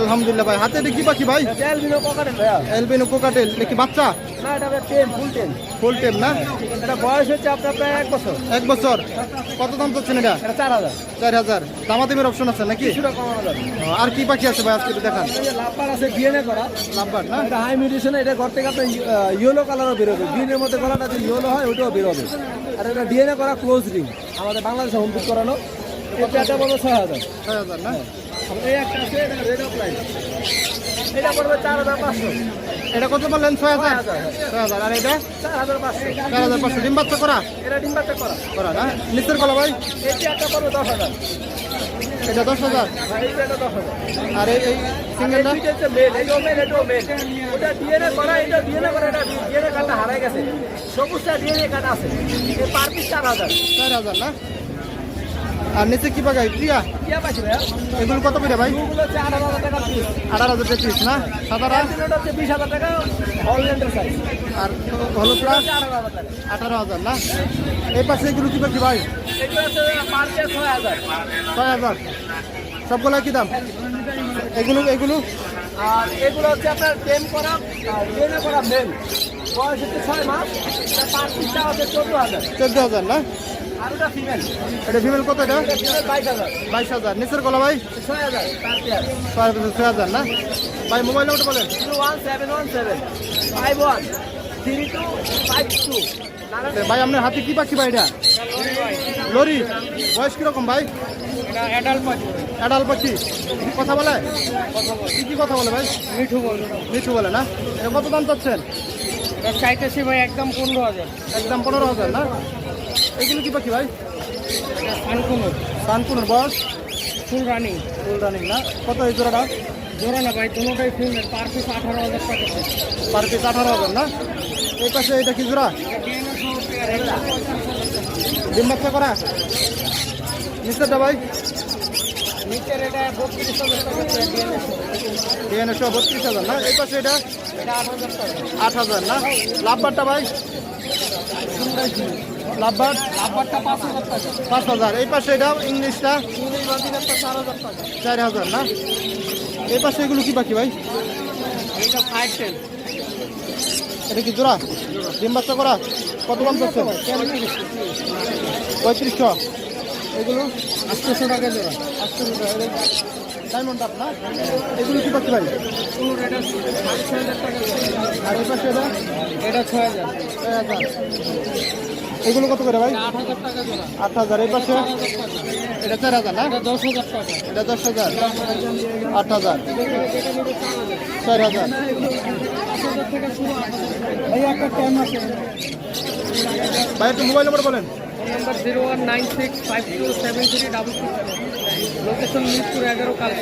আলহামদুলিল্লাহ ভাই। হাতে এটা কি পাখি ভাই। এলবিনো কোকাটেল এটা কি বাচ্চা? এটা ফুল টেম না? এটা বয়স হচ্ছে আপনার প্রায় এক বছর। এক বছর। কত দাম চাচ্ছেন এটা? এটা চার হাজার। চার হাজার। দামাদামের অপশন আছে নাকি? আর কি পাখি আছে ভাই আজকে দেখান। এই আছে ডিএনএ করা লাভবার না? এটা হাই মিউটেশন এটা ঘর থেকে আপনার ইয়েলো কালারও বেরোবে। গ্রিনের মধ্যে গলাটা যে ইয়েলো হয় ওটাও বেরোবে। আর এটা ডিএনএ করা ক্লোজ রিং আমাদের বাংলাদেশে হোম করানো। এই পেয়ারটা ছয় হাজার। ছয় হাজার না? একটা এটা এটা পড়বে চার হাজার পাঁচশো। এটা কত বললেন? ছয় হাজার? ছয় হাজার আর এটা? চার হাজার পাঁচশো। চার হাজার পাঁচশো। ডিম বাচ্চা করা? এটা ডিম বাচ্চা করা। করা না? নিচের কলা ভাই? এই পেয়ারটা পড়বে দশ হাজার। এটা দশ হাজার? আর এই দশ হাজার। আর এই সিঙ্গেলটা এটা ওটা ডিএনএ করা এটা ডিএনএ করা এটা ডিএনএ কার্ডটা হারাই গেছে। সবুজটা ডিএনএ কার্ড আছে। পার পিস চার হাজার। চার হাজার না? আর নিচে কি পাকাই? প্রিয়া? এগুলো কত করে ভাই? আঠারো হাজার টাকা পিস না? সাদারা বিশ হাজার টাকা আর হলো প্লাস আঠারো হাজার না? এই পাশে এগুলো কি পাখি ভাই? ছয় হাজার। সবগুলো কি দাম? এগুলো এগুলো? আর এগুলো হচ্ছে আপনার টেম করা আর করা মেল বয়স হচ্ছে ছয় মাস পার পিসটা হচ্ছে চোদ্দ হাজার। চোদ্দ হাজার না? এটা ফিমেল কত এটা? বাইশ হাজার। নিচের গলা ভাই? ছয় হাজার ছয় হাজার না? ভাই মোবাইল নাম্বার বলেন। One seven one seven. Five one. Three two five two. ভাই আপনার হাতে কি পাখি ভাই এটা? লরি। বয়স কীরকম ভাই? অ্যাডাল পাখি। কথা বলে? কি কি কথা বলে ভাই? মিঠু বলে। মিঠু বলে না? কত দাম চাচ্ছেন? চাইতেছি ভাই একদম পনেরো হাজার। একদম পনেরো হাজার না? এগুলো কি পাখি ভাই? আনকুনো কানপুরের বয়স ফুল রানিং। ফুল রানিং না? কত এই জোড়াটা? জোড়া না ভাই দুটোটাই ফুল পার পিস আঠারো হাজার টাকা পার পিস আঠারো হাজার না? এই পাশে এটা কি জোড়া? ডিম বাচ্চা করা? নিচেরটা ভাই নিচের এটা বত্রিশ হাজার টাকা ডিএনএ সহ বত্রিশ হাজার না? এই পাশে এটা? আট হাজার না? লাভবারটা ভাই? লাভবার? আব্বারটা পাঁচ হাজার পাঁচ হাজার। এই পাশে এটা ইংলিশটা? চার হাজার না? এই পাশে এগুলো কি পাখি ভাই? এটা ফাইভ টেন এটা কি জোড়া? ডিম বাচ্চা করা? কত দাম চাচ্ছে পঁয়ত্রিশশো। এগুলো আটশোশো টাকা জোড়া। আটশো ডায়মন্ড আপ না এগুলো কি ভাই? এটা হাজার আর এই পাশে এটা? এটা ছয় হাজার। ছয় হাজার। এগুলো কত করে ভাই? আট হাজার টাকা এই পাশে? এটা চার হাজার না? এটা দশ হাজার টাকা। এটা দশ হাজার। আট হাজার। চার হাজার। এই একটা টাইম আছে। ভাই একটু মোবাইল নম্বর বলেন। Number zero one nine six five two seven three double two location Mirpur এগারো কাল